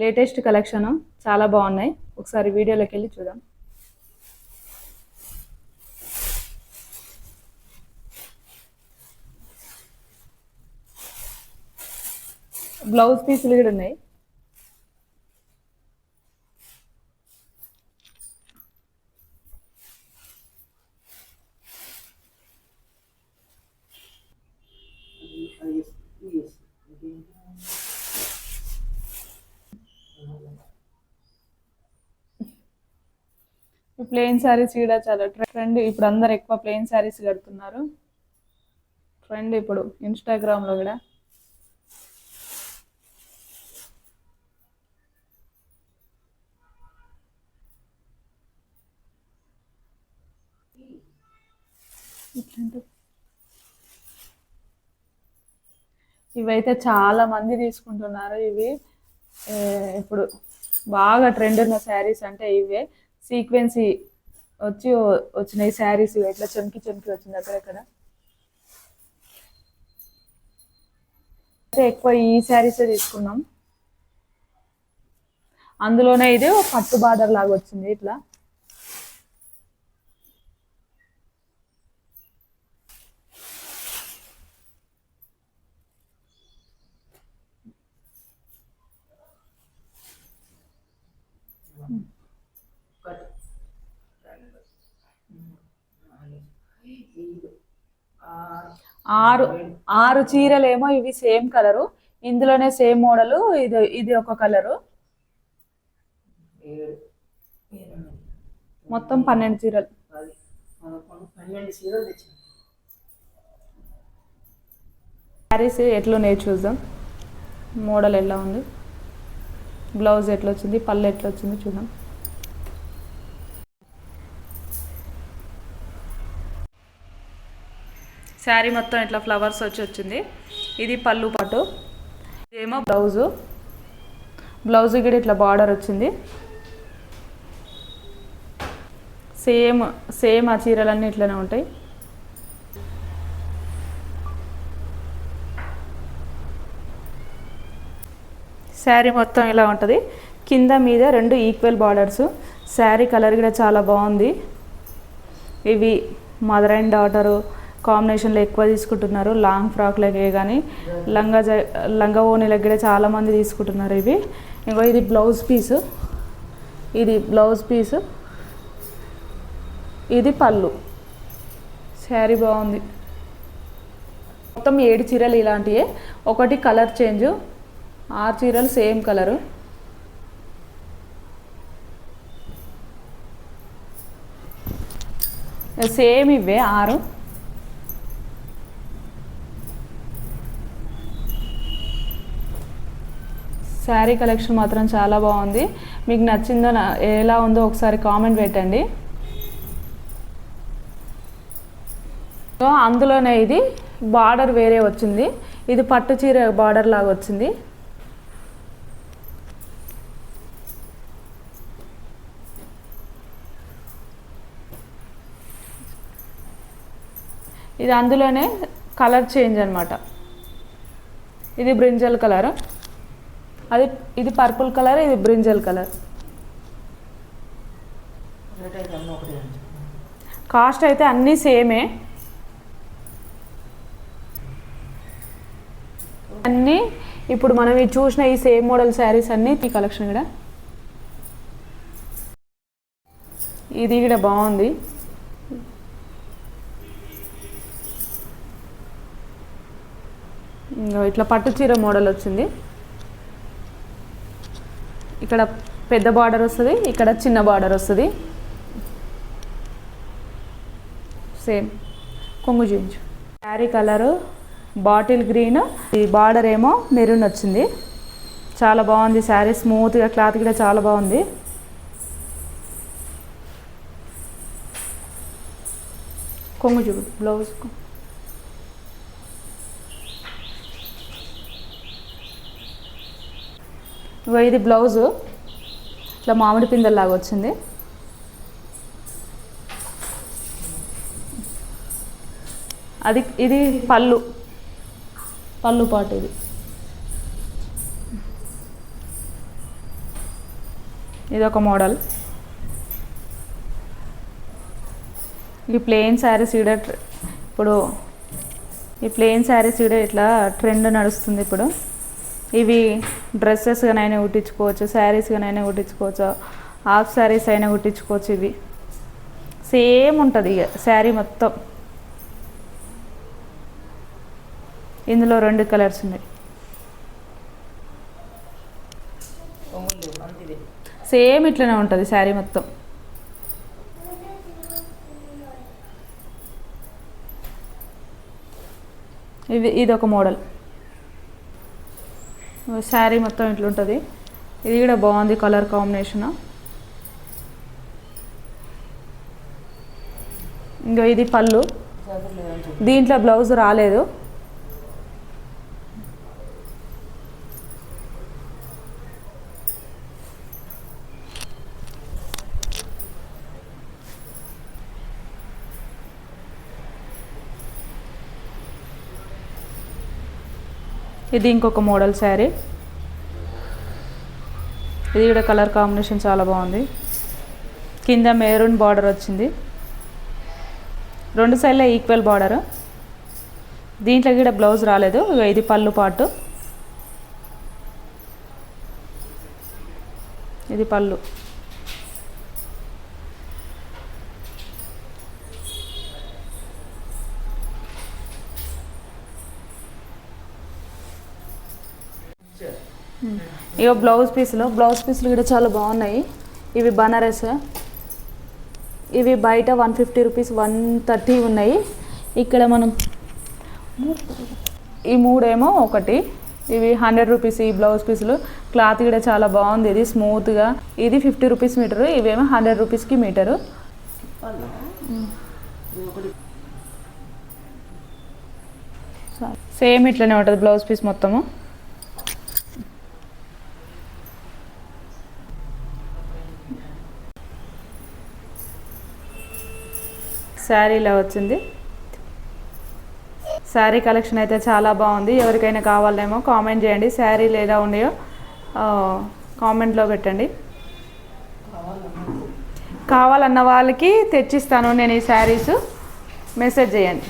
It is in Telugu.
లేటెస్ట్ కలెక్షన్ చాలా బాగున్నాయి. ఒకసారి వీడియోలోకి వెళ్ళి చూద్దాం. బ్లౌజ్ పీసులు కూడా ఉన్నాయి. ప్లెయిన్ శారీస్ కూడా చాలా ట్రెండ్ ఇప్పుడు అందరు ఎక్కువ ప్లెయిన్ శారీస్ కడుతున్నారు. ట్రెండ్ ఇప్పుడు ఇన్స్టాగ్రామ్లో కూడా. ఇట్లాంటి. ఇవైతే చాలా మంది తీసుకుంటున్నారు ఇవి. ఇప్పుడు బాగా ట్రెండ్ ఉన్న శారీస్ అంటే ఇవే. సీక్వెన్సీ వచ్చి వచ్చినాయి శారీస్ ఇట్లా చెంకి చెంకి వచ్చింది అక్కడక్కడ అక్కడ? ఎక్కువ ఈ శారీస్ తీసుకున్నాం. అందులోనే ఇది ఒక పట్టు బార్డర్ లాగా వచ్చింది ఇట్లా? ఆరు ఆరు చీరలేమో ఇవి సేమ్ కలరు. ఇందులోనే సేమ్ మోడల్ ఇది ఇది ఒక కలరు. మొత్తం పన్నెండు చీరలు. శారీస్ ఎట్లున్నాయి చూద్దాం. మోడల్ ఎలా ఉంది? బ్లౌజ్ ఎట్లా వచ్చింది పళ్ళు ఎట్లా వచ్చింది చూద్దాం. శారీ మొత్తం ఇట్లా ఫ్లవర్స్ వచ్చి వచ్చింది. ఇది పళ్ళు పట్టు. ఇదేమో బ్లౌజు. బ్లౌజ్ కూడా ఇట్లా బార్డర్ వచ్చింది. సేమ్ సేమ్ ఆ చీరలన్నీ ఇట్లనే ఉంటాయి. శారీ మొత్తం ఇలా ఉంటుంది. కింద మీద రెండు ఈక్వల్ బార్డర్స్. శారీ కలర్ కూడా చాలా బాగుంది. ఇవి మదర్ అండ్ డాటరు కాంబినేషన్లో ఎక్కువ తీసుకుంటున్నారు. లాంగ్ ఫ్రాక్లకే కానీ లంగా జ లంగా ఓనీలకు కూడా చాలామంది తీసుకుంటున్నారు ఇవి. ఇంకో ఇది బ్లౌజ్ పీసు. ఇది బ్లౌజ్ పీసు. ఇది పళ్ళు. శారీ బాగుంది. మొత్తం ఏడు చీరలు ఇలాంటివే ఒకటి కలర్ చేంజ్. ఆరు చీరలు సేమ్ కలరు. సేమ్ ఇవే ఆరు. శారీ కలెక్షన్ మాత్రం చాలా బాగుంది. మీకు నచ్చిందో ఎలా ఉందో ఒకసారి కామెంట్ పెట్టండి. సో అందులోనే ఇది బార్డర్ వేరే వచ్చింది. ఇది పట్టు చీర బార్డర్ లాగా వచ్చింది. ఇది అందులోనే కలర్ చేంజ్ అనమాట ఇది బ్రింజల్ కలర్. అది ఇది పర్పుల్ కలర్ ఇది బ్రింజల్ కలర్. కాస్ట్ అయితే అన్నీ సేమే. అన్నీ ఇప్పుడు మనం ఈ చూసిన ఈ సేమ్ మోడల్ శారీస్ అన్నీ ఈ కలెక్షన్ కూడా. ఇది కూడా బాగుంది. ఇట్లా పట్టు చీర మోడల్ వచ్చింది. ఇక్కడ పెద్ద బార్డర్ వస్తుంది ఇక్కడ చిన్న బార్డర్ వస్తుంది. సేమ్ కొంగు చూపించు. శారీ కలరు బాటిల్ గ్రీన్ ఈ బార్డర్ ఏమో మెరూన్ వచ్చింది. చాలా బాగుంది శారీ స్మూత్గా క్లాత్ కూడా చాలా బాగుంది. కొంగు చూడు బ్లౌజ్ ఇది బ్లౌజు. ఇట్లా మామిడి పిందెల్లాగా వచ్చింది. అది ఇది పళ్ళు. పళ్ళు పాటు ఇది. ఇది ఒక మోడల్. ఈ ప్లెయిన్ శారీస్ కూడా ఇప్పుడు ఈ ప్లెయిన్ శారీస్ కూడా ఇట్లా ట్రెండ్ నడుస్తుంది ఇప్పుడు. ఇవి డ్రెస్సెస్గానైనా కుట్టించుకోవచ్చు శారీస్గానైనా కుట్టించుకోవచ్చు హాఫ్ శారీస్ అయినా కుట్టించుకోవచ్చు ఇవి. సేమ్ ఉంటుంది ఇక శారీ మొత్తం. ఇందులో రెండు కలర్స్ ఉన్నాయి. సేమ్ ఇట్లనే ఉంటుంది శారీ మొత్తం. ఇది ఇది ఒక మోడల్. శారీ మొత్తం ఇట్లుంటుంది ఇది కూడా బాగుంది కలర్ కాంబినేషన్. ఇంకా ఇది పళ్ళు. దీంట్లో బ్లౌజ్ రాలేదు. ఇది ఇంకొక మోడల్ శారీ. ఇది కూడా కలర్ కాంబినేషన్ చాలా బాగుంది. కింద మెరూన్ బార్డర్ వచ్చింది. రెండు సైడ్లో ఈక్వల్ బార్డర్. దీంట్లో కూడా బ్లౌజ్ రాలేదు. ఇది పళ్ళు పాటు. ఇది పళ్ళు. Hmm. ఇగో బ్లౌజ్ పీసులు. బ్లౌజ్ పీసులు కూడా చాలా బాగున్నాయి. ఇవి బనారస్. ఇవి బయట one fifty rupees one thirty ఉన్నాయి. ఇక్కడ మనం ఈ మూడేమో ఒకటి. ఇవి హండ్రెడ్ రూపీస్ ఈ బ్లౌజ్ పీసులు. క్లాత్ కూడా చాలా బాగుంది. ఇది స్మూత్గా ఇది ఫిఫ్టీ రూపీస్ మీటరు. ఇవేమో హండ్రెడ్ రూపీస్కి మీటరు. Hmm. సేమ్ ఇట్లనే ఉంటుంది బ్లౌజ్ పీస్ మొత్తము. శారీ ఇలా వచ్చింది. శారీ కలెక్షన్ అయితే చాలా బాగుంది. ఎవరికైనా కావాలేమో కామెంట్ చేయండి. శారీలు ఎలా ఉన్నాయో కామెంట్లో పెట్టండి. కావాలన్న వాళ్ళకి తెచ్చిస్తాను నేను ఈ శారీస్. మెసేజ్ చేయండి.